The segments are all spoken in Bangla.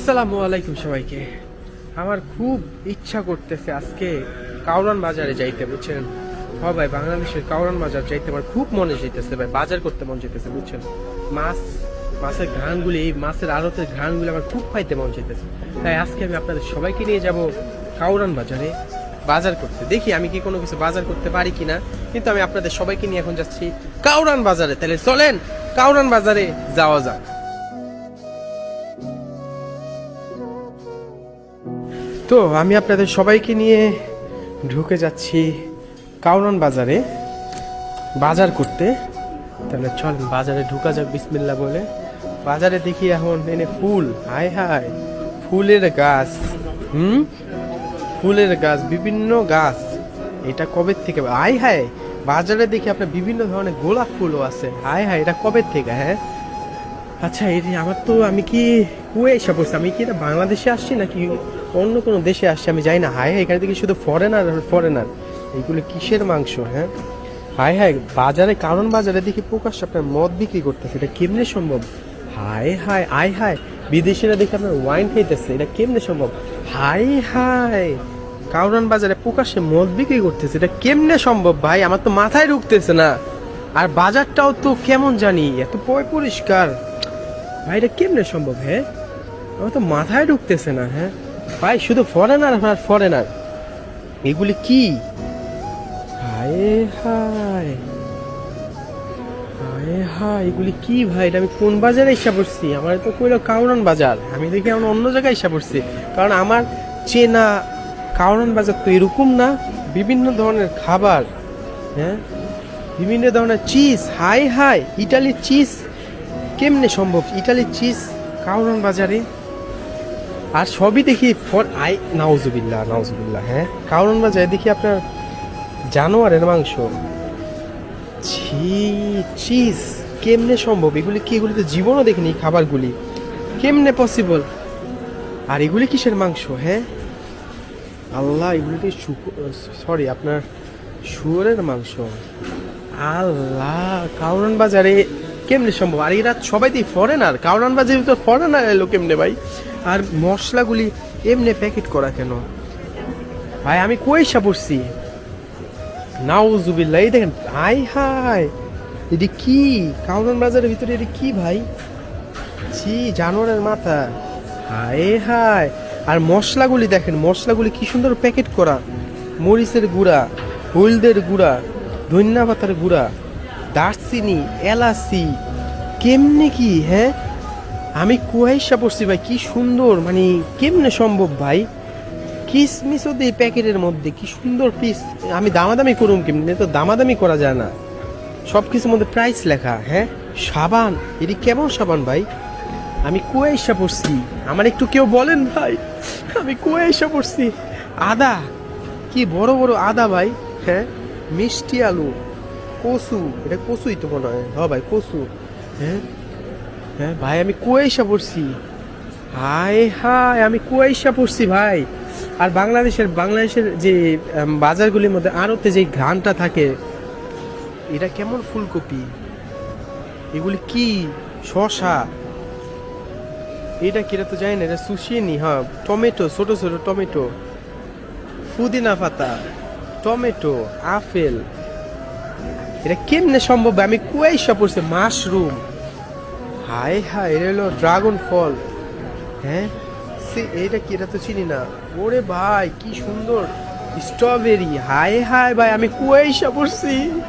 আসসালামু আলাইকুম সবাইকে। আমার খুব ইচ্ছা করতেছে আজকে কাউরান বাজারে যাইতে, বুঝছেন? হ ভাই, বাংলাদেশের কাউরান বাজার যাইতে আমার খুব মনে যাইতেছে ভাই, বাজার করতে মন যেতেছে বুঝছেন? মাছ, মাছের ঘ্রাণগুলি, এই মাছের আড়তের ঘ্রাণগুলি আমার খুব খাইতে মন যেতেছে তাই আজকে আমি আপনাদের সবাইকে নিয়ে যাব কাউরান বাজারে বাজার করতে। দেখি আমি কি কোনো কিছু বাজার করতে পারি কিনা, কিন্তু আমি আপনাদের সবাইকে নিয়ে এখন যাচ্ছি কাউরান বাজারে। তাহলে চলেন কাউরান বাজারে যাওয়া যাক। তো আমি আপনাদের সবাইকে নিয়ে ঢুকে যাচ্ছি কাউরান বাজারে, বাজার করতে। তাহলে চল বাজারে ঢুকা যাক বিসমিল্লা বলে। বাজারে দেখি এখন এনে ফুল। হায় হায়, ফুলের গাছ। হুম? ফুলের গাছ, বিভিন্ন গাছ। এটা কবে থেকে? হায় হায়, বাজারে দেখি আপনার বিভিন্ন ধরনের গোলাপ ফুলও আছে। হায় হায়, এটা কবে থেকে হ্যাঁ? আচ্ছা এই যে আমার তো আমি কি কুয়ে এসে পড়ছি, আমি কি এটা বাংলাদেশে আসছি নাকি অন্য কোনো দেশে আসছি? আমি যাই না। হায় এখানে দেখি শুধু ফরেনার ফরেনার এইগুলো কিসের মাংস হ্যাঁ? হায় হায় বাজারে, কারণ বাজারে দেখি প্রকাশ্য আপনার মদ বিক্রি করতেছে, এটা কেমনে সম্ভব? হায় হায় আয় হায় বিদেশিরা দেখি আপনার ওয়াইন খাইতেছে, এটা কেমনে সম্ভব? হায় হায় কাউরান বাজারে প্রকাশ্যে মদ বিক্রি করতেছে, এটা কেমনে সম্ভব ভাই? আমার তো মাথায় ঢুকতেছে না। আর বাজারটাও তো কেমন জানি, এত পয় পরিষ্কার। ভাই, এটা কেমনে সম্ভব হ্যাঁ আমার তো মাথায় ঢুকতেছে না হ্যাঁ ভাই, শুধু ফরেনার আর ফরেনার এগুলি কি? হায় হায়। হায় হায়, এগুলি কি ভাই? এটা আমি কোন বাজারে এসে পড়ছি? আমার তো কইলো কাউরান বাজার। আমি দেখি আমি অন্য জায়গায় এসে পড়ছি। কারণ আমার চেনা কাউরান বাজার তো এরকম না, বিভিন্ন ধরনের খাবার হ্যাঁ? বিভিন্ন ধরনের চিজ হাই হাই ইটালির চিজ কেমনে সম্ভব? ইটালির চিজ কাউরান বাজারে। আর সবই দেখি ফর আই নাউজুবিল্লাহ নাউজুবিল্লাহ হ্যাঁ? কাউরান বাজারে দেখি আপনার জানোয়ারের মাংস। ছি চিজ কেমনে সম্ভব? এগুলি কি এগুলি তো জীবনও দেখিনি খাবারগুলি? কেমনে পসিবল আর এগুলি কিসের মাংস হ্যাঁ? আল্লাহ এগুলি তো সরি আপনার শুয়োরের মাংস। আল্লাহ কাউরান বাজারে কেমনে সম্ভব? আর এরা সবাই তো ফরেনার কাউরান বাজারে তো ফরেনার এলো কেমনে ভাই? আর মশলাগুলি এমনি প্যাকেট করা কেন? ভাই, আমি কইসা পড়ছি। নাউজুবিল্লাহ, এই দেখেন, হাই হাই। এটি কি? কাউরান বাজারের ভিতরে এটি কি ভাই? ছি, জানোয়ারের মাথা। হায় হায়। আর মশলাগুলি দেখেন, মশলাগুলি কি সুন্দর প্যাকেট করা। মরিচের গুঁড়া, হলদের গুঁড়া ধনিয়া পাতার গুঁড়া। দারচিনি এলাচি, কেমনে কি হ্যাঁ? আমি কুয়াইশা পড়ছি ভাই, কি সুন্দর মানে কেমনে সম্ভব ভাই? কিসমিসও দিই প্যাকেটের মধ্যে, কি সুন্দর পিস আমি দামাদামি করুম কেমনে? তো দামাদামি করা যায় না। সব কিছুর মধ্যে প্রাইস লেখা হ্যাঁ? সাবান, এটি কেমন সাবান ভাই? আমি কুয়াইশা পড়ছি। আমার একটু কেউ বলেন ভাই, আমি কুয়াইশা পড়ছি। আদা, কি বড় বড় আদা ভাই হ্যাঁ? মিষ্টি আলু। কচু এটা কচুই তো মনে হয়। হ্যাঁ ভাই কচু হ্যাঁ? হ্যাঁ ভাই, আমি কুয়াইশা পড়ছি। হায় হায় আমি কুয়াইশা পড়ছি ভাই। আর বাংলাদেশের বাংলাদেশের যে বাজারগুলির মধ্যে আরতে যে ঘ্রাণটা থাকে, এটা কেমন ফুলকপি? এগুলি কি? শশা এটা কিরা তো জানি না, এটা সুশিনি হ্যাঁ টমেটো, ছোট ছোট টমেটো। পুদিনা পাতা, টমেটো, আপেল। এটা কেমনে সম্ভব আমি কুয়াইশা পড়ছি, মাশরুম। হায় হায়, এটা হলো ড্রাগন ফল। হ্যাঁ? সে, এটা কি, এটা তো চিনি না। ওরে ভাই, কি সুন্দর। স্ট্রবেরি। হায় হায় ভাই, আমি কুয়াইশা পড়ছি।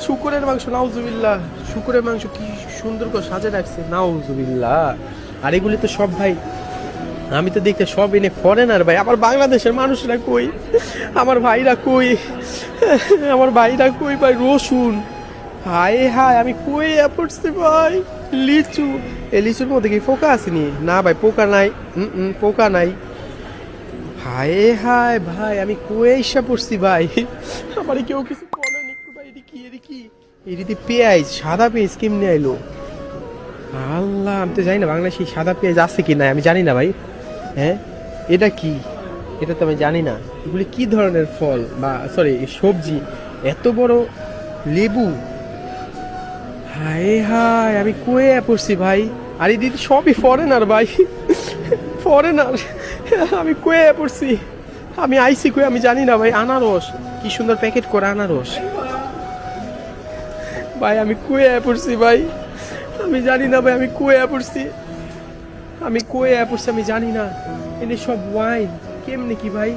শুকুরের মাংস, নাউজুবিল্লাহ। শুকুরের মাংস কি সুন্দর করে সাজে রাখছে, নাউজুবিল্লাহ। আর এগুলি তো সব ভাই আমি তো দেখতে সব এনে ফরেনার ভাই। আমার বাংলাদেশের মানুষরা কই? আমার ভাইরা কই? আমার ভাইরা কই ভাই? রসুন। হায় হায়, আমি কই পড়ছি ভাই? লিচু। এই লিচুর মধ্যে কি পোকা আসেনি না? ভাই, পোকা নাই। পোকা নাই। হায় হায় ভাই, আমি কুয়েশা পড়ছি ভাই? আমার কেউ কিছু বলেন একটু ভাই, এটি কি এটি কি? এটি পেঁয়াজ, সাদা পেঁয়াজ কেমনে আইলো? আল্লাহ, আমি তো জানি না বাংলাদেশে সাদা পেঁয়াজ আছে কি না আমি জানি না ভাই। হ্যাঁ? এটা কি? এটা তো আমি জানি না। এগুলি কি ধরনের ফল? বা সরি সবজি? এত বড় লেবু? হায় হায়, আমি কুয়ে পড়ছি ভাই। আর এই দিদি সবই ফরেনার ভাই। ফরেনার আমি কয়ে পড়ছি। আমি আইসি কয়ে, আমি জানি না ভাই। আনারস। কি সুন্দর প্যাকেট করা আনারস। ভাই, আমি কুয়ে পড়ছি ভাই। আমি জানি না ভাই, আমি কুয়ে পড়ছি। আমি কুয়ে পড়ছি আমি জানি না। এনে সব ওয়াইন কেমনে কি ভাই?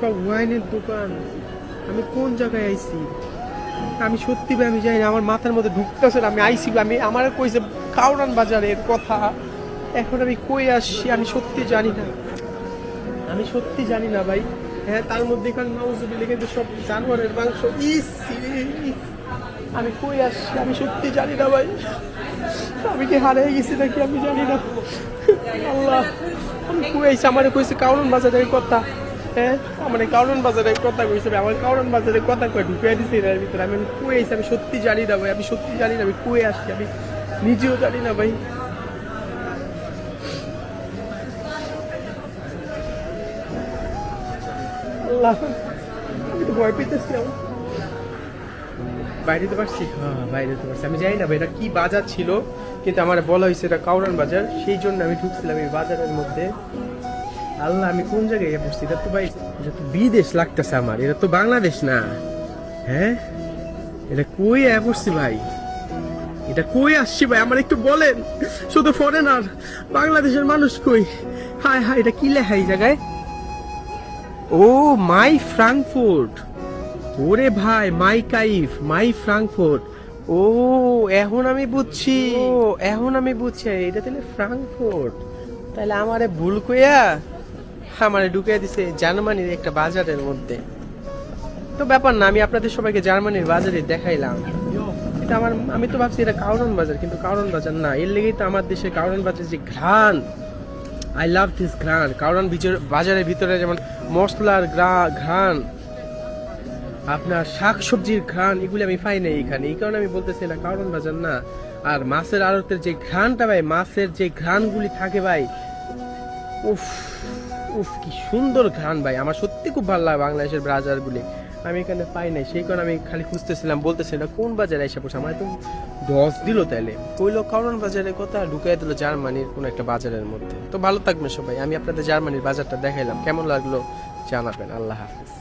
সব ওয়াইনের দোকান। আমি কোন জায়গায় আইছি? আমি সত্যি ভাই, আমি জানি না, আমার মাথার মধ্যে ঢুকতেছে আমি আইসি আমি আমার কইছে কাউরান বাজারের কথা। এখন আমি কই আসছি, আমি সত্যি জানি না। আমি সত্যি জানি না ভাই। হ্যাঁ তার মধ্যে এখানে নাউজুবিল্লাহ কিন্তু সব জানোয়ারের মাংস। ইস। আমি কই আসছি, আমি সত্যি জানি না ভাই। আমি কি হারিয়ে গেছি নাকি আমি জানি না। আল্লাহ, আমি আইছি আমার কইছে কাউরন বাজারের কথা। হ্যাঁ আমার কাউরন বাজারের কথা কইছে আমার কাউরন বাজারের কথা কই ঢুকে দিছি এর ভিতরে। আমি আইছি আমি সত্যি জানি না ভাই, আমি সত্যি জানি না, আমি কই আসছি আমি নিজেও জানি না ভাই। আল্লাহ ভয় পেতেছি আমার। বাইরে তো পারছি? হ্যাঁ বাইরে তো পারছি। আমি জানি না এটা কি বাজার ছিল, কিন্তু আমার বলা হয়েছে এটা কাউরান বাজার। সেই জন্য আমি ঢুকছিলাম এই বাজারের মধ্যে। আল্লাহ, আমি কোন জায়গায় গিয়ে পড়ছি? এটা তো ভাই, এটা তো বিদেশ লাগতেছে আমার। এটা তো বাংলাদেশ না। হ্যাঁ? এটা কই আয়া পড়ছি ভাই? এটা কই আসছি ভাই? আমার একটু বলেন। শুধু ফরেনার বাংলাদেশের মানুষ কই? হায় হায়, এটা কি লেখা এই জায়গায়? ও, মাই ফ্রাঙ্কফুর্ট। ওরে ভাই মাই কাইফ মাই ফ্রাঙ্কফুর্ট। ও এখন আমি বুঝছি। ও এখন আমি বুঝছি এটা তাহলে ফ্রাঙ্কফুর্ট। তাহলে আমারে ভুল কইয়া আমারে ঢুকিয়ে দিছে জার্মানির একটা বাজারের মধ্যে। তো ব্যাপার না আমি আপনাদের সবাইকে জার্মানির বাজারে দেখাইলাম। এটা আমার আমি তো ভাবছি এটা কাউরন বাজার কিন্তু কাউরন বাজার না এর লেগেই তো আমার দেশে কাউরন বাজার যে ঘ্রাণ। আই লাভ দিস ঘ্রাণ ভিতর- বাজারের ভিতরে যেমন মশলার গ্রা- ঘ্রাণ। আপনার শাক সবজির ঘ্রাণ, এগুলি আমি পাই নাই এখানে। এই কারণে আমি বলতেছি না, কারণ বাজার না। আর মাছের আড়তের যে ঘ্রাণটা ভাই, মাছের যে ঘ্রাণগুলি থাকে ভাই, উফ উফ, কি সুন্দর ঘ্রাণ ভাই। আমার সত্যি খুব ভালো লাগে বাংলাদেশের বাজারগুলি। আমি এখানে পাই নাই, সেই কারণে আমি খালি খুঁজতেছিলাম বলতেছিলাম কোন বাজারে এসে পড়ছে আমার তো দশ দিল তাইলে। কইলো, কারণ বাজারের কথা ঢুকাই দিল জার্মানির কোন একটা বাজারের মধ্যে। তো ভালো থাকবেন সবাই, আমি আপনাদের জার্মানির বাজারটা দেখাইলাম। কেমন লাগল জানাবেন, আল্লাহ হাফিজ।